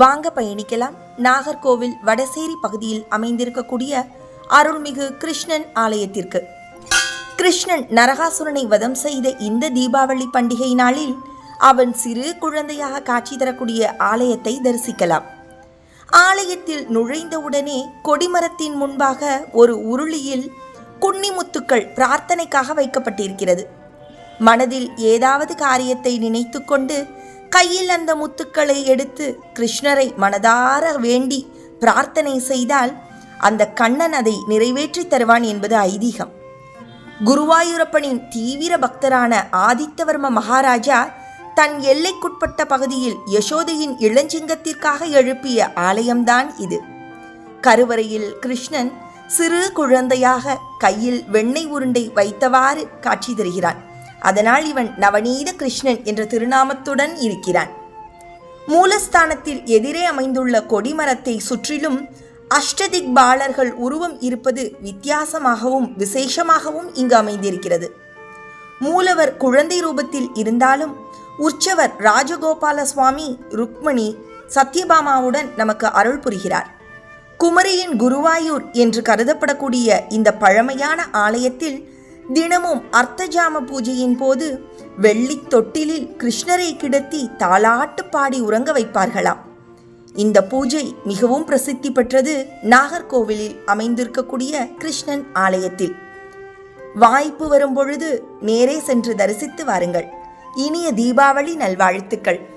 வாங்க பயணிக்கலாம். நாகர்கோவில் வடசேரி பகுதியில் அமைந்திருக்கக்கூடிய அருள்மிகு கிருஷ்ணன் ஆலயத்திற்கு. கிருஷ்ணன் நரகாசுரனை வதம் செய்த இந்த தீபாவளி பண்டிகை நாளில் அவன் சிறு குழந்தையாக காட்சி தரக்கூடிய ஆலயத்தை தரிசிக்கலாம். ஆலயத்தில் நுழைந்தவுடனே கொடிமரத்தின் முன்பாக ஒரு உருளியில் குன்னிமுத்துக்கள் பிரார்த்தனைக்காக வைக்கப்பட்டிருக்கிறது. மனதில் ஏதாவது காரியத்தை நினைத்துக்கொண்டு கையில் அந்த முத்துக்களை எடுத்து கிருஷ்ணரை மனதார வேண்டி பிரார்த்தனை செய்தால் அந்த கண்ணன் அதை நிறைவேற்றித் தருவான் என்பது ஐதீகம். குருவாயூரப்பனின் தீவிர பக்தரான ஆதித்தவர்ம மகாராஜா தன் எல்லைக்குட்பட்ட பகுதியில் யசோதையின் இளஞ்சிங்கத்திற்காக எழுப்பிய ஆலயம்தான் இது. கருவறையில் கிருஷ்ணன் சிறு குழந்தையாக கையில் வெண்ணெய் உருண்டை வைத்தவாறு காட்சி தருகிறான். அதனால் இவன் நவநீத கிருஷ்ணன் என்ற திருநாமத்துடன் இருக்கிறான். மூலஸ்தானத்தில் எதிரே அமைந்துள்ள கொடிமரத்தை சுற்றிலும் அஷ்டதிக்பாலர்கள் உருவம் இருப்பது வித்தியாசமாகவும் விசேஷமாகவும் இங்கு அமைந்திருக்கிறது. மூலவர் குழந்தை ரூபத்தில் இருந்தாலும் உற்சவர் ராஜகோபால சுவாமி ருக்மணி சத்யபாமாவுடன் நமக்கு அருள் புரிகிறார். குமரியின் குருவாயூர் என்று கருதப்படக்கூடிய இந்த பழமையான ஆலயத்தில் தினமும் அர்த்தஜாம பூஜையின் போது வெள்ளித் தொட்டிலில் கிருஷ்ணரை கிடத்தி தாளாட்டு பாடி உறங்க வைப்பார்களாம். இந்த பூஜை மிகவும் பிரசித்தி பெற்றது நாகர்கோவிலில் அமைந்திருக்கக்கூடிய கிருஷ்ணன் ஆலயத்தில். வாய்ப்பு வரும் பொழுது நேரே சென்று தரிசித்து வாருங்கள். இனிய தீபாவளி நல்வாழ்த்துக்கள்.